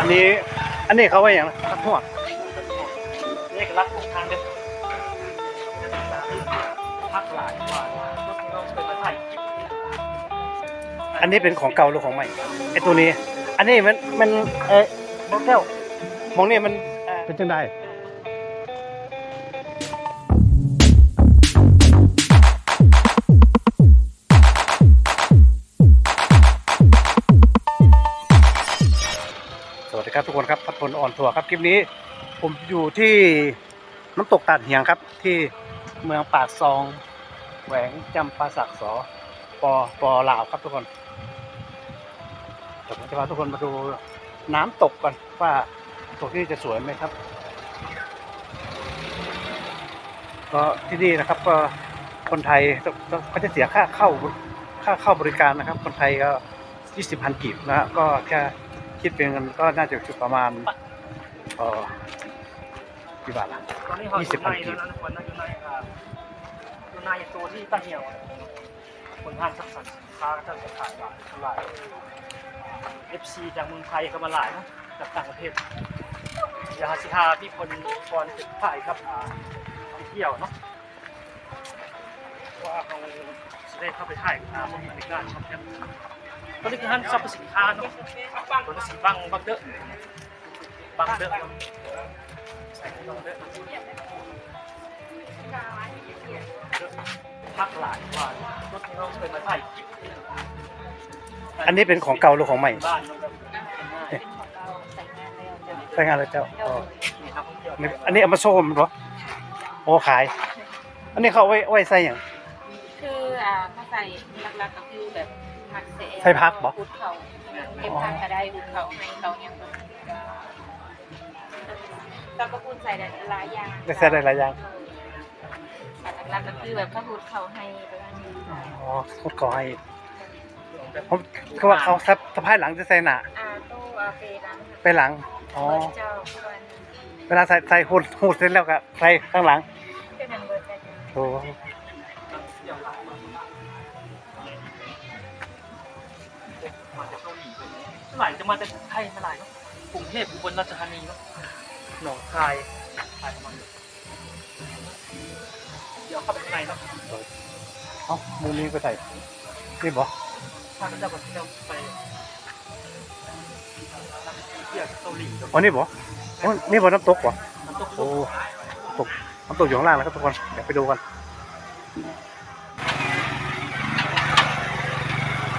อันนี้ อันนี้เขาไว้อย่างตักหัวเอกลักษณ์ของทางเดินพักหลายกว่าก็ต้องเป็นไม้ไผ่อันนี้เป็นของเก่าหรือของใหม่ไอตัวนี้ อันนี้มันมันเอ๊ะบอแก้วมองนี่มันเอ่อเป็นจังได สวัสดีครับทุกคนครับพัดพลอ่อนทัวครับคลิปนี้ ผมอยู่ที่น้ำตกตาดเหียงครับ ที่เมืองปากซองแหวงจำปาสักสอปอปอลาวครับทุกคนเดี๋ยวผมจะพาทุกคนมาดูน้ำตกกันว่าตกที่จะสวยไหมครับก็ที่นี่นะครับก็คนไทยเขาจะเสียค่าเข้าค่าเข้าบริการนะครับ คนไทยก็ยี่สิบพันกีบนะก็แค่ คิดเป็นเงินก็น่าจะอยู่ประมาณเออกี่บาทล่ะตอนนี้เขาอยี่สิยู่บในพันกีบแล้วนะคนนั้นอยู่ในอ่าอยู่ในตัวที่ตั้งเหี่ยวคนห้างสักสันสินค้าก็จะขายหลายหลาย FC จากเมืองไทยก็มาหลายนะจากต่างประเทศอยาสิฮาพี่พลก่อนจะถ่ายครับอ่าไปเที่ยวเนาะว่าเขาจะได้เข้าไปถ่ายอ่าบริการช็อปเนี่ยก็นี่คือห้างสรรพสิน ค้าเนาะตัวนี้สีบังบังเดอะบังเดอะใส่บังเดอะพักหลายว่ารถเราเคยมาถ่อันนี้เป็นของเก่าหรือของใหม่บ้านเราแบบง่งานแล้วเจ้าอันนี้เอามาโชว์มันหรอโอ้ขาย อันนี้เขาไว้ไว้ใส่อย่าง คืออ่าถ้าใส่หลักๆก็คือแบบ ผักเสใส่ผักบ่ อุดเขาเก็บผักก็ได้อุดเขาให้เขาเนี่ยก็กระปุนใส่ได้หลายอย่างได้ใส่ได้หลายอย่างหลักๆก็คือแบบเขาอุดเขาให้ประมาณนี้อ๋อโคตรขอให้ผมเขาว่าเขาซับสะพายหลังจะใส่หนาอ่าตู้อาเปรังไปหลังอ๋อเบิร์ดเจ้าทุกวันเวลาใส่ใส่หูดหูดเสร็จแล้วก็ใส่ข้างหลัง เป็นหนังเบิร์ดกัน โอ้ มาจากเกาหลีหลายจะมาจากไทยมาหลายเนาะกรุงเทพอุบลราชธานีเนาะหนองคายถ่ายมาเดี๋ยวเข้าไปข้างในเนาะเอ้ามือนี้ไปใส่นี่บ่ถ้าเราจะไปเที่ยวไปเที่ยวเกาหลีอ๋อนี่บ่อ๋อนี่บ่น้ำตกบ่น้ำตกโอ้น้ำตกน้ำตกอยู่ข้างล่างนะครับทุกคนเดี๋ยวไปดูกัน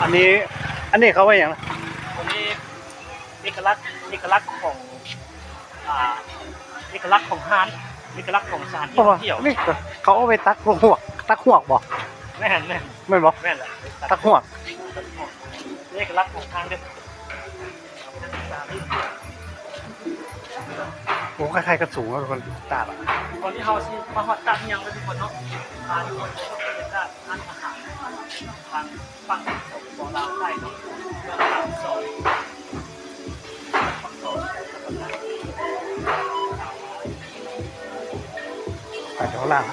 อันนี้ อันนี้เขาไว้อย่างนะวันนี้เอกลักษณ์เอกลักษณ์ของอ่าเอกลักษณ์ของฮานเอกลักษณ์ของสถานที่เพราะท่ว่าองเที่ยวนี่เขาเอาไปตักหวกตักหวกบ่แม่นแม่นไม่นบ่แม่นแหละตักหวกเอกลักษณ์ของทางเดินโอ้คล้ายๆกระสูงแล้วทุกคนตาบอะตอนที่เขาสิมาฮอดตัดยังเลยทุกคนเนาะทานทุกคนก็เป็นด้านร้านอาหาร ทางฝั่งสปปลาวใต้เนาะเมืองลาวซอยฝั่งซอย อ่ะเดี๋ยวข้างล่าง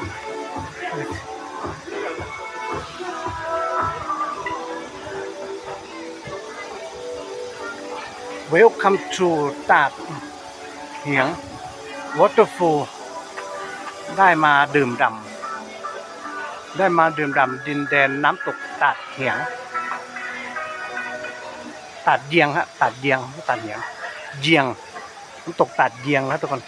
เวลคัมทูตาดเหียงวอเตอร์ฟูได้มาดื่มดำ ได้มาดื่มด่ำดินแดนน้ำตกตาดเหียงตาดเยียงฮะตาดเยียงตาดเหียงเยียงน้ำตกตาดเยียงนะทุกคน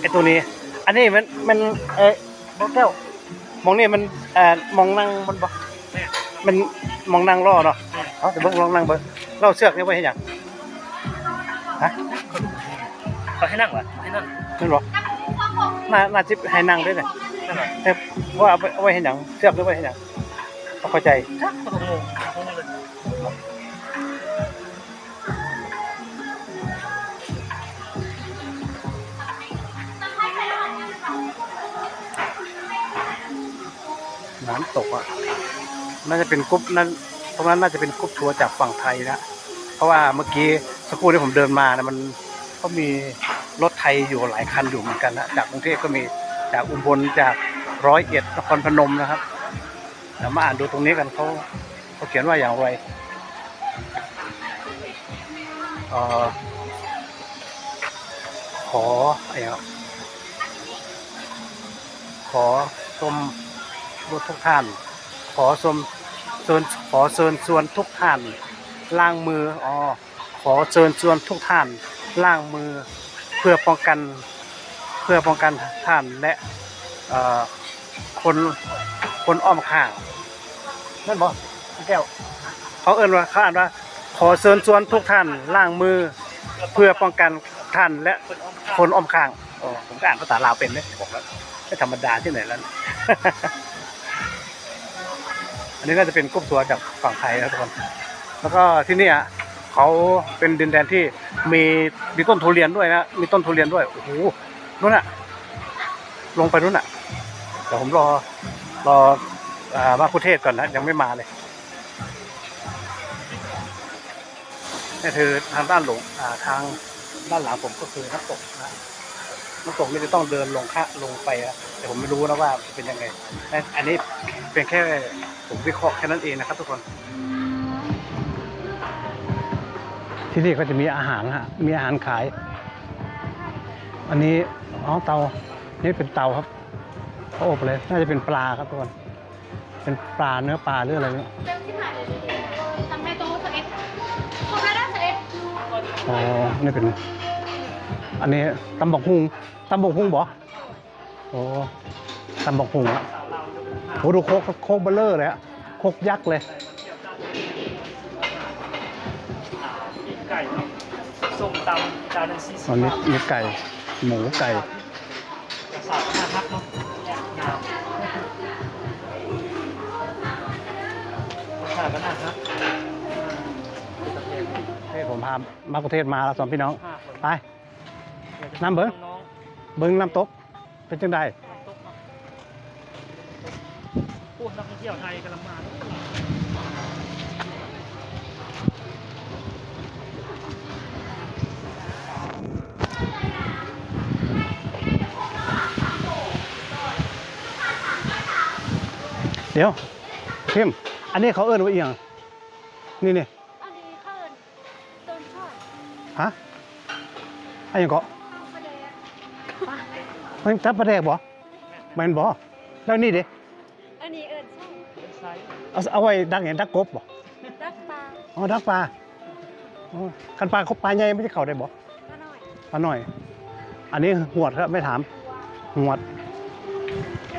ไอตัวนี้ อันนี้มันมันเอะบอแก้วมองนี่มันเอ่อมองนั่งมันบมันมองนั่งล่อเนาะเอาแต่เบิ่งลองนั่งเบิ่งเล่าเชือกนี่ไว้ให้หยังฮะเขาให้นั่งเหรอให้นั่งนั่นบ่น่าน่าจะให้นั่งด้วยเนี่ยนั่งเหรอแต่ว่าเอาไว้เอาไว้ให้หยังเชือกหรือไว้ให้หยังบ่เข้าใจชักก็งงงงเลย น้ำตกอะน่าจะเป็นกรุ๊ปนั้นตรงนั้นน่าจะเป็นกรุ๊ปทัวร์จากฝั่งไทยนะเพราะว่าเมื่อกี้สักครู่ที่ผมเดินมานะมันก็มีรถไทยอยู่หลายคันอยู่เหมือนกันนะจากกรุงเทพก็มีจากอุบลจากร้อยเอ็ดนครพนมนะครับเดี๋ยวมาอ่านดูตรงนี้กันเขาเขาเขียนว่าอย่างไรเออขออะไรอะขอชม รถทุกท่าน ขอชมเชิญขอเชิญชวนทุกท่านล้างมืออ๋อขอเชิญชวนทุกท่านล้างมือเพื่อป้องกันเพื่อป้องกันท่านและคนคนอ้อมข้างนั่นบอแก้วเขาเอ่นว่าเขาอ่านว่า ขอเชิญชวนทุกท่านล้างมือเพื่อป้องกันท่านและคนอ้อมข้างอ๋อผมก็อ่านภาษาลาวเป็นเลยบอกแล้วไม่ธรรมดาที่ไหนแล้ว อันนี้น่าจะเป็นกรุ๊ปทัวร์จากฝั่งไทยนะทุกคน แล้วก็ที่นี่ยเขาเป็นดินแดนที่มีมีต้นทุเรียนด้วยนะ มีต้นทุเรียนด้วย โอ้โหนู่นน่ะ ลงไปนู่นน่ะเดี๋ยวผมรอรออ่ามาคุเทศก่อนนะ ยังไม่มาเลยนี่คือทางด้านหลงอ่าทางด้านหลังผมก็คือน้ำตกนะน้ำตกนี่จะต้องเดินลงค่าลงไปนะแต่ผมไม่รู้นะว่าเป็นยังไงแต่อันนี้เป็นแค่ ผมวิเคราะห์แค่นั้นเองนะครับทุกคน ที่นี่ก็จะมีอาหารฮะ มีอาหารขาย อันนี้อ๋อเตา นี่เป็นเตาครับเขาอบเลย น่าจะเป็นปลาครับทุกคน เป็นปลาเนื้อปลาหรืออะไรเนี่ยเต็มที่ผ่านทำในโต๊ะสเอ็ดครบแล้วนะสเอ็ดอ๋อ นี่เป็น อันนี้ตำบักหุงตำบักหุงบ่โอ้ตำบักหุงอะ โหดูโคกโคกเบลเลอร์เลยอะโคกยักษ์เลยมีไก่เนาะส้มตำจานละสี่สิบอันนี้บาทมีไก่ หมูไก่ กระสาบหน้าฮักเนาะงามกระสาบหน้าฮักให้ผมพามากรุงเทศมาแล้วสองพี่น้องห้าคนไป น้ำเบิ่งน้องเบิ้งน้ำตก เป็นจังได ท่องเที่ยวไทยกำลังมาเนอะเดี๋ยวพิมอันนี้เขาเอิ้นว่าเอียงนี่นี่อันนี้เขาเอิ้นต้นช่อยฮะอันยังเกาะประเดี๋ยวมันจับปลาแดกบ่แม่นบ่แล้วนี่ดิอันนี้เเอาเอาไว้ดักเห็นดักกบบ่รักปลาอ๋อดักปลาอ๋อคันปลาเขาปลาใหญ่ไม่ได้เข้าได้บ่ก็หน่อยปลาหน่อย อันนี้หวดครับไม่ถามหวด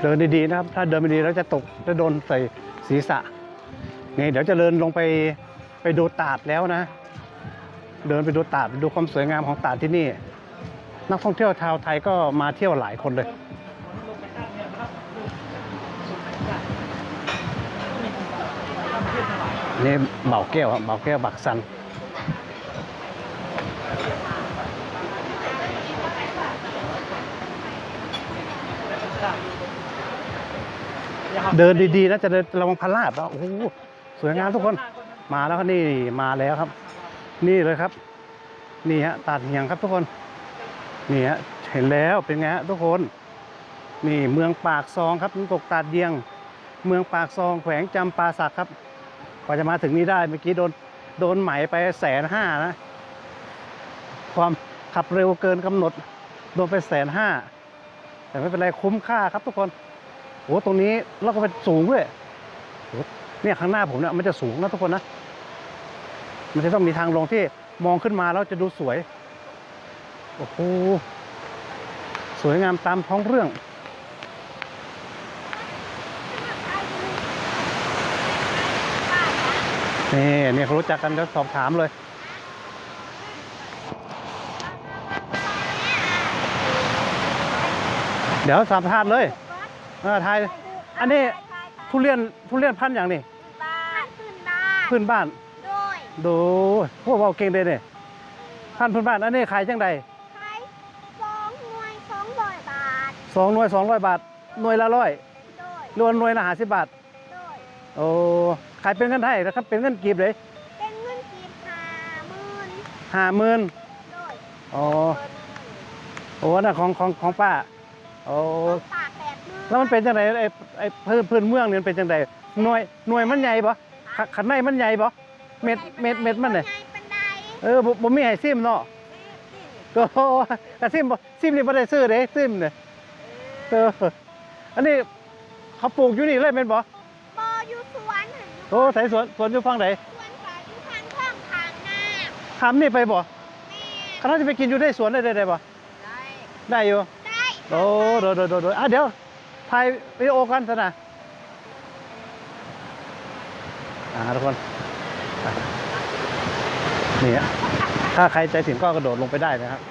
เดินดีๆนะครับ ถ้าเดินไม่ดีแล้วจะตกจะโดนใส่ศีรษะไงเดี๋ยวจะเดินลงไปไปดูตาดแล้วนะ เดินไปดูตาดไปดูความสวยงามของตาดที่นี่ นักท่องเที่ยวชาวไทยก็มาเที่ยวหลายคนเลย ลงไปตั้งเนี่ยนะครับดูสุดยอดมีตั้งเพื่อ นเท่าไหร่นี่เบาแก้วครับเบาแก้วบักซันเดินดีๆนะจะเดินระวังพลาดนะโอ้โหสวยงามทุกคนมาแล้วครับนี่มาแล้วครับ นี่เลยครับ นี่ฮะตาดเหียงครับทุกคนนี่ฮะเห็นแล้วเป็นไงฮะทุกคน นี่เมืองปากซองครับน้ำตกตาดเยียง เมืองปากซองแขวงจำปาสักครับ กว่าจะมาถึงนี้ได้เมื่อกี้โดนโดนไหมไปแสนห้านะ ความขับเร็วเกินกำหนด โดนไปแสนห้าแต่ไม่เป็นไรคุ้มค่าครับทุกคนโอ้ตรงนี้แล้วก็เป็นสูงด้วยเนี่ยข้างหน้าผมเนี่ยมันจะสูงนะทุกคนนะ มันจะต้องมีทางลงที่มองขึ้นมาแล้วจะดูสวย โอ้โห สวยงามตามท้องเรื่อง นี่นี่เขารู้จักกันก็สอบถามเลย เดี๋ยวสัมภาษณ์เลยเออไทยอันนี้ทุเรียนทุเรียนพันธุ์อย่างนี้บ้านขึ้นบ้านพื้นบ้าน โดยดูพวกเราเก่งเลยเนี่ยพันธุ์พื้นบ้านอันนี้ขายจังใดใช้สองหน่วยสองร้อยบาทสองหน่วยสองร้อยบาทหน่วยละร้อยโดยรวมหน่วยละห้าสิบบาท โดยโอ้ขายเป็นเงินไทยนะครับ เป็นเงินกีบเลยเป็นเงินกีบหาหห้าหมื่นโดยอ๋อโอ้น่ะของของของป้าโอ้ปากแปดมือแล้วมันเป็นจังไดไอ้ไอ้พื้นพื้นเมืองนี่มันเป็นจังไดหน่วยหน่วยมันใหญ่บ่ขขันในมันใหญ่บ่เม็ดเม็ดเม็ดมันน่ะไงเป็นไดเออบ่บ่มีให้ซิมเนาะก็กระซิมบ่ซิมนี่บ่ได้ซื้อเด้ซิมเนี่ยเอออันนี้เขาปลูกอยู่นี่เลยแม่นบ่ โอ้ไถสวนสวนอยู่ฝั่งใดสวนฝาอยู่ทางข้างทางหน้าทำนี่ไปบ่แม่เขาจะไปกินอยู่ได้สวนได้ได้ได้บ่ได้ได้อยู่ ได้โอ้โดดโดดโดดโดดอะเดี๋ยวถ่ายวิดีโอกันซะนะอ่าทุกคนอะนี่ฮะถ้าใครใจถึงก็กระโดดลงไปได้นะครับ